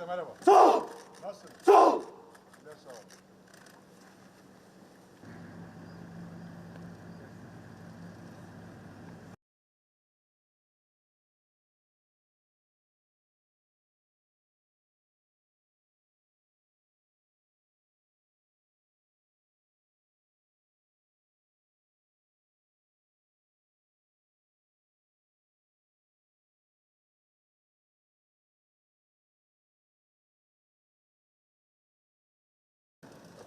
Merhaba. Sol! Nasılsınız? Sol! Sizler sağ olun.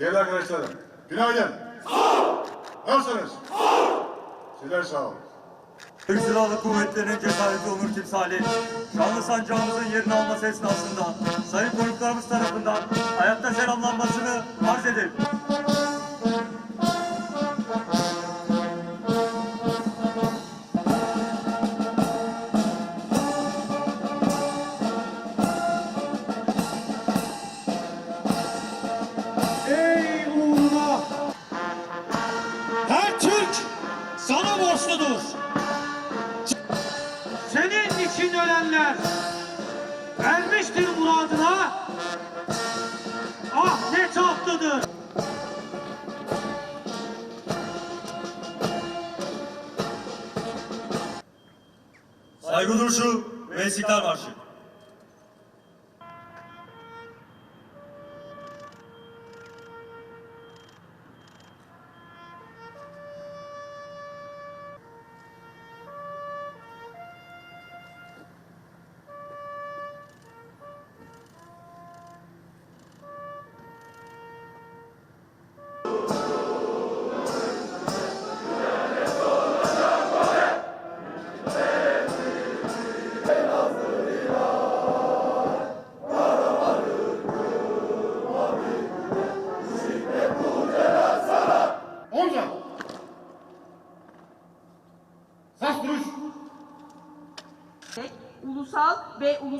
Değerli arkadaşlarım, günaydın. Nasılsınız? Sizler sağ olun. Türk Silahlı Kuvvetleri'nin cesareti onur timsali, şanlı sancağımızın yerini alması esnasında sayın konuklarımız tarafından hayatta selamlanmasını arz ederim. Tatlıdır. Saygı duruşu ve İstiklal Marşı.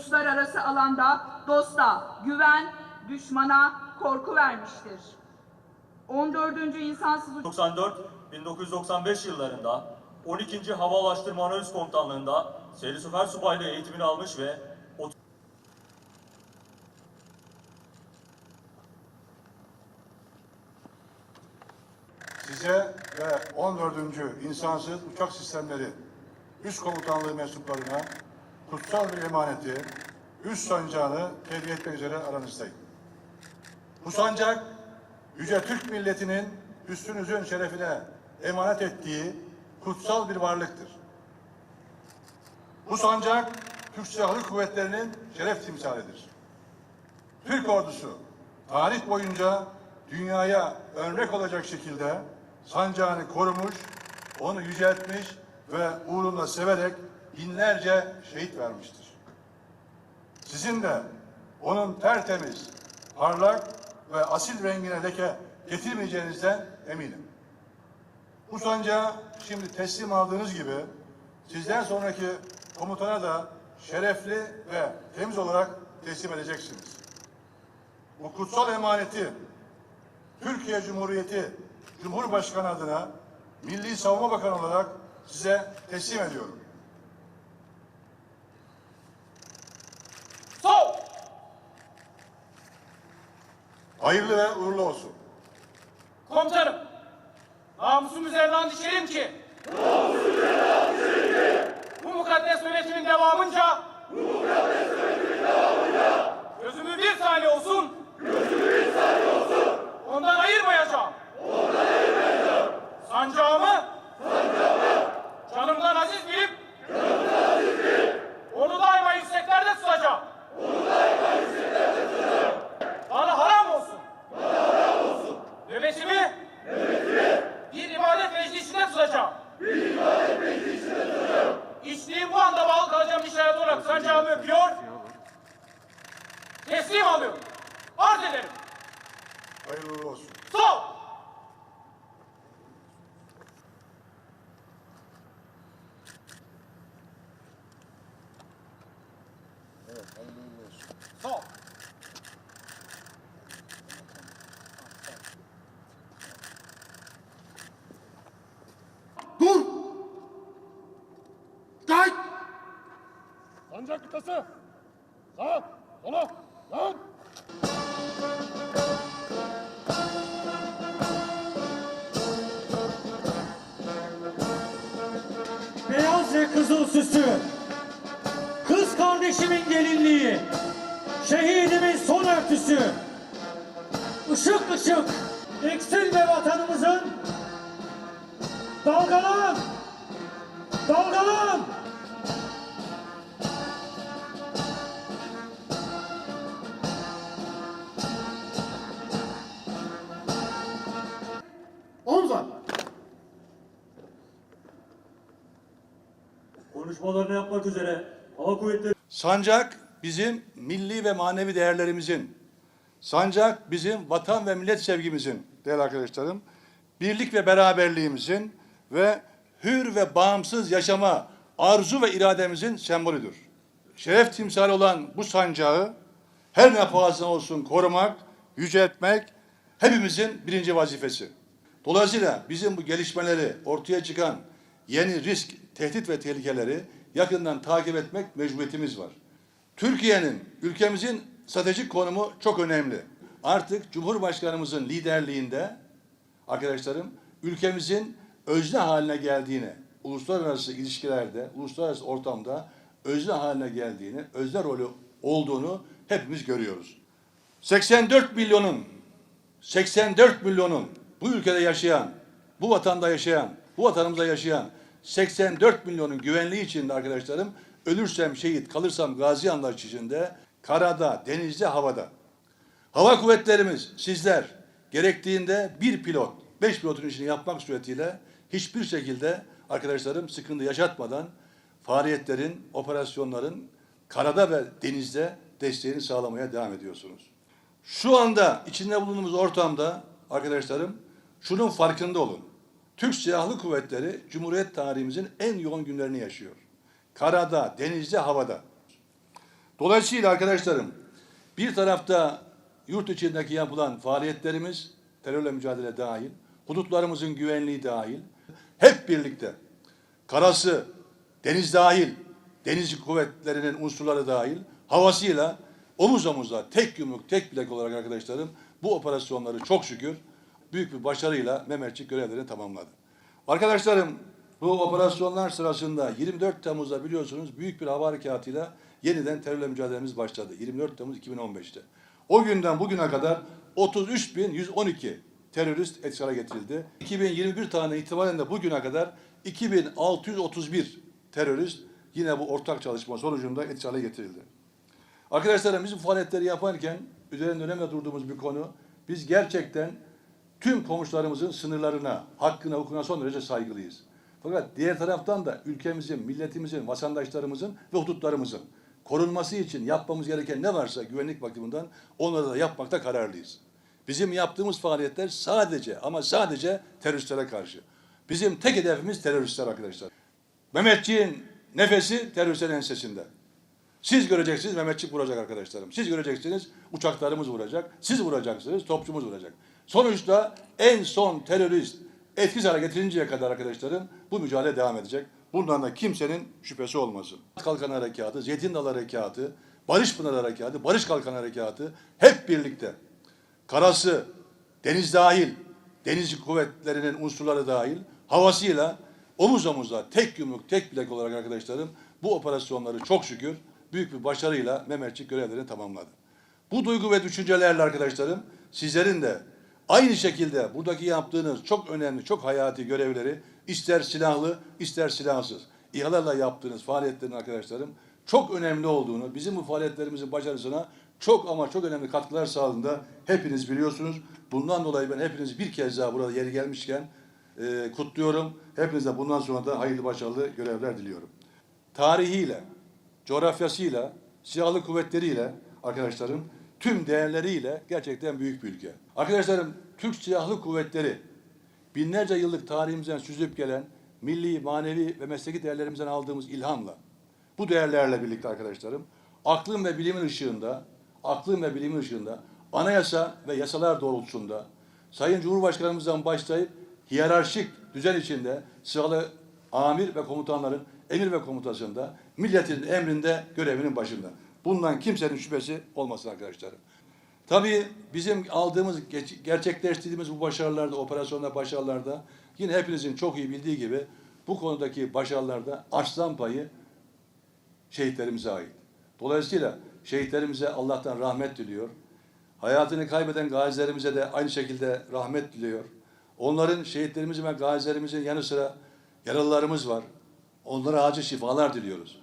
Uluslararası alanda dosta güven, düşmana korku vermiştir. 14. İnsansız 94-1995 yıllarında 12. Hava Ulaştırma Analiz Komutanlığı'nda Seri Süper Subaylığı eğitimini almış ve Size ve 14. İnsansız Uçak Sistemleri Üst Komutanlığı mensuplarına kutsal bir emaneti, üst sancağını hediye etmek üzere aranızdayım. Bu sancak, Yüce Türk milletinin üstünüzün şerefine emanet ettiği kutsal bir varlıktır. Bu sancak, Türk Silahlı Kuvvetleri'nin şeref timsalidir. Türk ordusu tarih boyunca dünyaya örnek olacak şekilde sancağını korumuş, onu yüceltmiş ve uğrunda severek binlerce şehit vermiştir. Sizin de onun tertemiz, parlak ve asil rengine leke getirmeyeceğinizden eminim. Bu sancağı şimdi teslim aldığınız gibi sizden sonraki komutana da şerefli ve temiz olarak teslim edeceksiniz. Bu kutsal emaneti Türkiye Cumhuriyeti Cumhurbaşkanı adına Milli Savunma Bakanı olarak size teslim ediyorum. Hayırlı ve uğurlu olsun. Komutanım, namusum üzerine and ki Sancak kıtası. Sağa, sola. Beyaz ve kızıl süsü, kız kardeşimin gelinliği, şehidimin son örtüsü, ışık ışık eksilme vatanımızın, dalgalan, dalgalan. Konuşmalarını yapmak üzere Hava Kuvvetleri Sancak bizim milli ve manevi değerlerimizin, sancak bizim vatan ve millet sevgimizin değerli arkadaşlarım, birlik ve beraberliğimizin ve hür ve bağımsız yaşama arzu ve irademizin sembolüdür. Şeref timsali olan bu sancağı her ne pahasına olsun korumak, yüceltmek hepimizin birinci vazifesi. Dolayısıyla bizim bu gelişmeleri ortaya çıkan yeni risk, tehdit ve tehlikeleri yakından takip etmek mecburiyetimiz var. Türkiye'nin, ülkemizin stratejik konumu çok önemli. Artık Cumhurbaşkanımızın liderliğinde arkadaşlarım ülkemizin özne haline geldiğini, uluslararası ilişkilerde, uluslararası ortamda özne haline geldiğini, özne rolü olduğunu hepimiz görüyoruz. 84 milyonun 84 milyonun bu ülkede yaşayan, bu vatanda yaşayan, bu vatanımızda yaşayan 84 milyonun güvenliği içinde arkadaşlarım ölürsem şehit, kalırsam gazi anlayışı içinde karada, denizde, havada. Hava kuvvetlerimiz, sizler gerektiğinde bir pilot, beş pilotun işini yapmak suretiyle hiçbir şekilde arkadaşlarım sıkıntı yaşatmadan faaliyetlerin, operasyonların karada ve denizde desteğini sağlamaya devam ediyorsunuz. Şu anda içinde bulunduğumuz ortamda arkadaşlarım şunun farkında olun. Türk Silahlı Kuvvetleri Cumhuriyet tarihimizin en yoğun günlerini yaşıyor. Karada, denizde, havada. Dolayısıyla arkadaşlarım bir tarafta yurt içindeki yapılan faaliyetlerimiz terörle mücadele dahil, hudutlarımızın güvenliği dahil hep birlikte karası, deniz dahil, deniz kuvvetlerinin unsurları dahil havasıyla omuz omuza tek yumruk tek bilek olarak arkadaşlarım bu operasyonları çok şükür büyük bir başarıyla Mehmetçik görevlerini tamamladı. Arkadaşlarım bu operasyonlar sırasında 24 Temmuz'da biliyorsunuz büyük bir hava harekatıyla yeniden terörle mücadelemiz başladı. 24 Temmuz 2015'te. O günden bugüne kadar 33.112 terörist hale getirildi. 2021 tane itibaren de bugüne kadar 2631 terörist yine bu ortak çalışma sonucunda hale getirildi. Arkadaşlarım biz bu faaliyetleri yaparken üzerinde önemli durduğumuz bir konu biz gerçekten tüm komşularımızın sınırlarına, hakkına, hukukuna son derece saygılıyız. Fakat diğer taraftan da ülkemizin, milletimizin, vatandaşlarımızın ve hudutlarımızın korunması için yapmamız gereken ne varsa güvenlik bakımından onları da yapmakta kararlıyız. Bizim yaptığımız faaliyetler sadece ama sadece teröristlere karşı. Bizim tek hedefimiz teröristler arkadaşlar. Mehmetçiğin nefesi teröristlerin ensesinde. Siz göreceksiniz Mehmetçik vuracak arkadaşlarım. Siz göreceksiniz uçaklarımız vuracak. Siz vuracaksınız topçumuz vuracak. Sonuçta en son terörist etkisiz hale getirinceye kadar arkadaşlarım bu mücadele devam edecek. Bundan da kimsenin şüphesi olmasın. Kalkan Harekatı, Zeytin Dalı Harekatı, Barış Pınar Harekatı, Barış Kalkan Harekatı hep birlikte karası, deniz dahil, deniz kuvvetlerinin unsurları dahil havasıyla omuz omuza tek yumruk tek bilek olarak arkadaşlarım bu operasyonları çok şükür büyük bir başarıyla Mehmetçik görevlerini tamamladı. Bu duygu ve düşüncelerle arkadaşlarım sizlerin de aynı şekilde buradaki yaptığınız çok önemli, çok hayati görevleri ister silahlı ister silahsız İHA'larla yaptığınız faaliyetlerin arkadaşlarım çok önemli olduğunu, bizim bu faaliyetlerimizin başarısına çok ama çok önemli katkılar sağladığında hepiniz biliyorsunuz. Bundan dolayı ben hepinizi bir kez daha burada yeri gelmişken e, kutluyorum. Hepinize bundan sonra da hayırlı başarılı görevler diliyorum. Tarihiyle, coğrafyasıyla, silahlı kuvvetleriyle arkadaşlarım tüm değerleriyle gerçekten büyük bir ülke. Arkadaşlarım Türk Silahlı Kuvvetleri binlerce yıllık tarihimizden süzüp gelen milli, manevi ve mesleki değerlerimizden aldığımız ilhamla bu değerlerle birlikte arkadaşlarım aklın ve bilimin ışığında aklın ve bilimin ışığında anayasa ve yasalar doğrultusunda Sayın Cumhurbaşkanımızdan başlayıp hiyerarşik düzen içinde silahlı amir ve komutanların emir ve komutasında milletin emrinde görevinin başında. Bundan kimsenin şüphesi olmasın arkadaşlar. Tabii bizim aldığımız, gerçekleştirdiğimiz bu başarılarda, operasyonda başarılarda yine hepinizin çok iyi bildiği gibi bu konudaki başarılarda aslan payı şehitlerimize ait. Dolayısıyla şehitlerimize Allah'tan rahmet diliyor. Hayatını kaybeden gazilerimize de aynı şekilde rahmet diliyor. Onların şehitlerimizin ve gazilerimizin yanı sıra yaralılarımız var. Onlara acil şifalar diliyoruz.